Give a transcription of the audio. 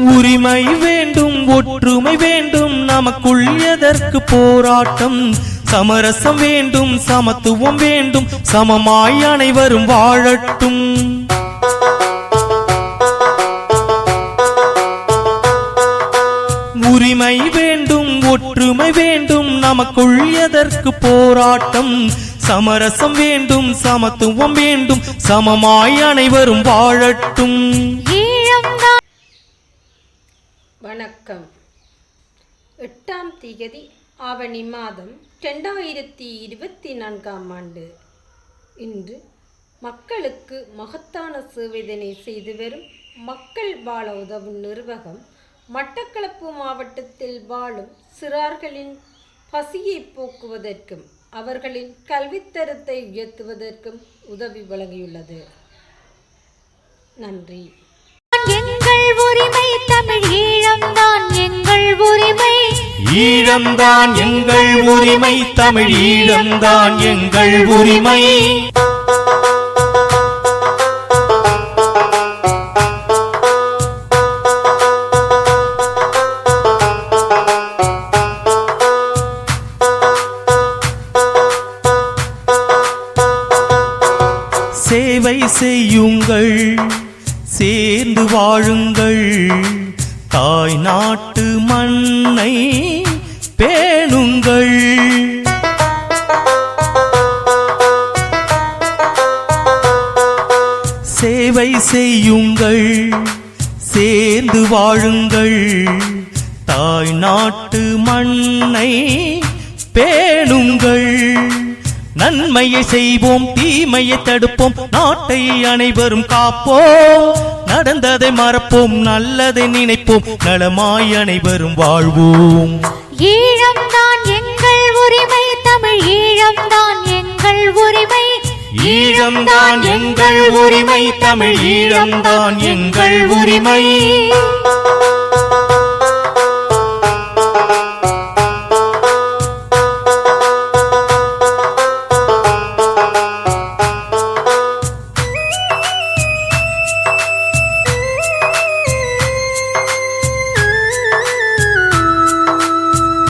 உரிமை வேண்டும் ஒற்றுமை வேண்டும் நமக்குள் எதற்கு போராட்டம்? சமரசம் வேண்டும் சமத்துவம் வேண்டும் சமமாய் அனைவரும் வாழட்டும். உரிமை வேண்டும் ஒற்றுமை வேண்டும் நமக்குள் எதற்கு போராட்டம்? சமரசம் வேண்டும் சமத்துவம் வேண்டும் சமமாய் அனைவரும் வாழட்டும். வணக்கம். எட்டாம் திகதி ஆவணி மாதம் ரெண்டாயிரத்தி இருபத்தி நான்காம் ஆண்டு. இன்று மக்களுக்கு மகத்தான சேவைதனை செய்து வரும் மக்கள் வாழ உதவும் நிர்வாகம் மட்டக்களப்பு மாவட்டத்தில் வாழும் சிறார்களின் பசியை போக்குவதற்கும் அவர்களின் கல்வித்தரத்தை உயர்த்துவதற்கும் உதவி வழங்கியுள்ளது. நன்றி. உரிமை தமிழ் ஈழம்தான் எங்கள் உரிமை. ஈழம்தான் எங்கள் உரிமை தமிழ் ஈழம்தான் எங்கள் உரிமை. சேவை செய்யுங்கள். சேர்ந்து வாழுங்கள். தாய் நாட்டு மண்ணை பேணுங்கள். சேவை செய்யுங்கள். சேர்ந்து வாழுங்கள். தாய் நாட்டு மண்ணை பேணுங்கள். நன்மையை செய்வோம் தீமையை தடுப்போம் நாட்டை அனைவரும் காப்போம். நடந்ததை மறப்போம் நல்லதை நினைப்போம் நலமாய் அனைவரும் வாழ்வோம். ஈழம்தான் எங்கள் உரிமை தமிழ் ஈழம்தான் எங்கள் உரிமை. ஈழம்தான் எங்கள் உரிமை தமிழ் ஈழம்தான் எங்கள் உரிமை.